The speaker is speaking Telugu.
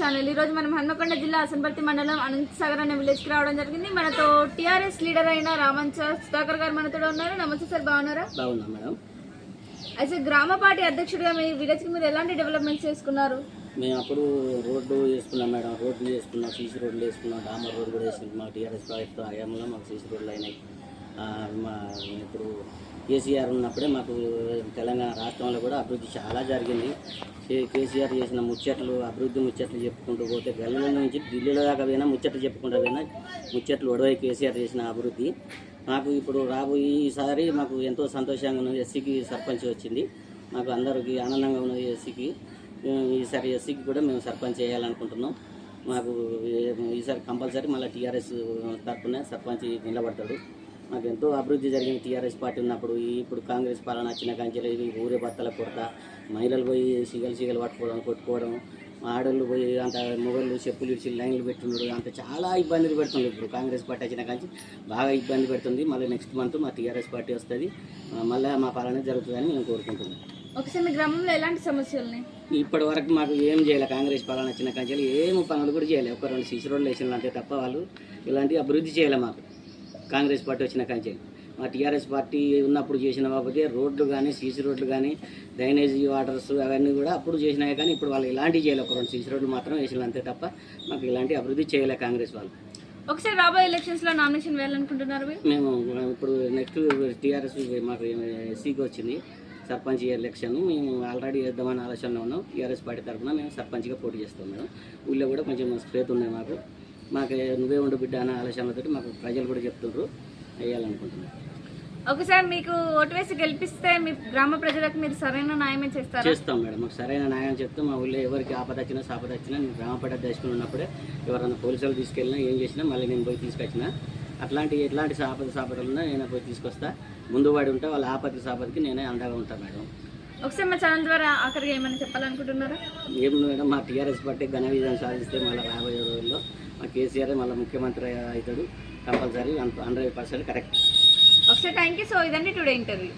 ఈ రోజు మనం హన్మకొండ జిల్లా అసన్పర్తి మండలం అనంతసాగర్ అనే విలేజ్కి రావడం జరిగింది. మనతో టిఆర్ఎస్ లీడర్ అయిన రామంచ సుధాకర్ గారు మనతో ఉన్నారు. నమస్తే సార్ బాగున్నారా? బాగున్నా మేడం. అయితే గ్రామ పార్టీ అధ్యక్షుడిగా మీ విలేజ్కి మీరు ఎలాంటి డెవలప్మెంట్స్ చేసుకున్నారు? మేము అప్పుడు రోడ్డు వేసుకున్నాం మేడం. రోడ్లు వేసుకున్నాం సీసీ రోడ్లు వేసుకున్నాం. డామర్ రోడ్డు కూడా వేసుకున్నాం. టీఆర్ఎస్ ప్రాజెక్టు హయాంలో మాకు సీసీ రోడ్లు అయినాయి. మా ఇప్పుడు కేసీఆర్ ఉన్నప్పుడే మాకు తెలంగాణ రాష్ట్రంలో కూడా అభివృద్ధి చాలా జరిగింది. కేసీఆర్ చేసిన ముచ్చట్లు అభివృద్ధి ముచ్చట్లు చెప్పుకుంటూ పోతే గల్లీల నుంచి ఢిల్లీలో దాకా పోయినా ముచ్చట్లు చెప్పుకుంటూ పోయినా ముచ్చట్లు ఒడవై కేసీఆర్ చేసిన అభివృద్ధి. మాకు ఇప్పుడు రాబోయే ఈసారి మాకు ఎంతో సంతోషంగా ఉన్నది ఎస్సీకి సర్పంచ్ వచ్చింది. మాకు అందరికీ ఆనందంగా ఉన్నది ఎస్సీకి. ఈసారి ఎస్సీకి కూడా మేము సర్పంచ్ చేయాలనుకుంటున్నాం. మాకు ఈసారి కంపల్సరీ మళ్ళీ టీఆర్ఎస్ తరఫున సర్పంచ్ నిలబడతాడు. మాకు ఎంతో అభివృద్ధి జరిగింది. టీఆర్ఎస్ పార్టీ ఉన్నప్పుడు ఇప్పుడు కాంగ్రెస్ పాలన వచ్చిన కంచెలు ఊరే బత్తల కొరత మహిళలు పోయి సిగలు సిగలు పట్టుకోవడం కొట్టుకోవడం ఆడళ్ళు పోయి అంత మొగళ్ళు చెప్పులు ఇచ్చి లైన్లు పెట్టున్నాడు అంత చాలా ఇబ్బందులు పెడుతుంది ఇప్పుడు కాంగ్రెస్ పార్టీ వచ్చిన కంచి బాగా ఇబ్బంది పెడుతుంది. మళ్ళీ నెక్స్ట్ మంత్ మా టీఆర్ఎస్ పార్టీ వస్తుంది. మళ్ళీ మా పాలన జరుగుతుందని మేము కోరుకుంటున్నాం. ఒకసారి మీ గ్రామంలో ఎలాంటి సమస్యలున్నాయి? ఇప్పటి వరకు మాకు ఏం చేయలే. కాంగ్రెస్ పాలన వచ్చిన కంచెలు ఏం పనులు కూడా చేయలే. ఒక రెండు సీసీ రోడ్లు వేసిన అంతే తప్ప వాళ్ళు ఇలాంటి అభివృద్ధి చేయలే మాకు. కాంగ్రెస్ పార్టీ వచ్చిన కంచెలు మా టీఆర్ఎస్ పార్టీ ఉన్నప్పుడు చేసిన బాబతే రోడ్లు కానీ సీసీ రోడ్లు కానీ డ్రైనేజీ వాటర్స్ అవన్నీ కూడా అప్పుడు చేసినాయి కానీ ఇప్పుడు వాళ్ళు ఇలాంటివి చేయలే. ఒక రెండు సీసీ రోడ్లు మాత్రం వేసిన అంతే తప్ప మాకు ఇలాంటి అభివృద్ధి చేయలే కాంగ్రెస్ వాళ్ళు. ఒకసారి రాబోయే ఎలక్షన్స్లో నామినేషన్ వేయాలనుకుంటున్నారు మేము ఇప్పుడు నెక్స్ట్ టీఆర్ఎస్ మాకు ఎస్సీకి వచ్చింది. సర్పంచ్ ఎలక్షన్ మేము ఆల్రెడీ వేద్దామని ఆలోచనలో ఉన్నాం. టీఆర్ఎస్ పార్టీ తరఫున మేము సర్పంచ్గా పోటీ చేస్తాం మేడం. ఊళ్ళో కూడా కొంచెం స్ప్రేత్ ఉన్నాయి మాకు. మాకు నువ్వే ఉండు బిడ్డ అనే ఆలోచనలతో మాకు ప్రజలు కూడా చెప్తుండ్రు. వేయాలనుకుంటున్నాం. ఒకసారి మీకు ఓటు వేసి గెలిపిస్తే మీ గ్రామ ప్రజలకు మీరు సరైన న్యాయమే చేస్తారా? చేస్తాం మేడం. మాకు సరైన న్యాయం చెప్తే మా ఊళ్ళో ఎవరికి ఆపద వచ్చినా సాపద వచ్చినా నేను గ్రామపడ దర్శకులు ఉన్నప్పుడే ఎవరైనా పోలీసులు తీసుకెళ్ళినా ఏం చేసినా మళ్ళీ నేను పోయి తీసుకొచ్చిన. అట్లాంటి ఎట్లాంటి సాపద సాపదలు ఉన్నా నేను పోయి తీసుకొస్తా. ముందు వాడి ఉంటే వాళ్ళ ఆపదకి సాపదకి నేనే అండగా ఉంటాను మేడం. ఒకసారి మా ఛానల్ ద్వారా ఆఖరిగా ఏమైనా చెప్పాలనుకుంటున్నారా? ఏం మేడం మా టీఆర్ఎస్ పార్టీ ఘన విజయం సాధిస్తే మళ్ళీ రాబోయే రోజుల్లో మా కేసీఆర్ మళ్ళీ ముఖ్యమంత్రి అవుతాడు కంపల్సరీ హండ్రెడ్ పర్సెంట్ కరెక్ట్. ఒకసారి థ్యాంక్ యూ సో ఇదండి టుడే ఇంటర్వ్యూ.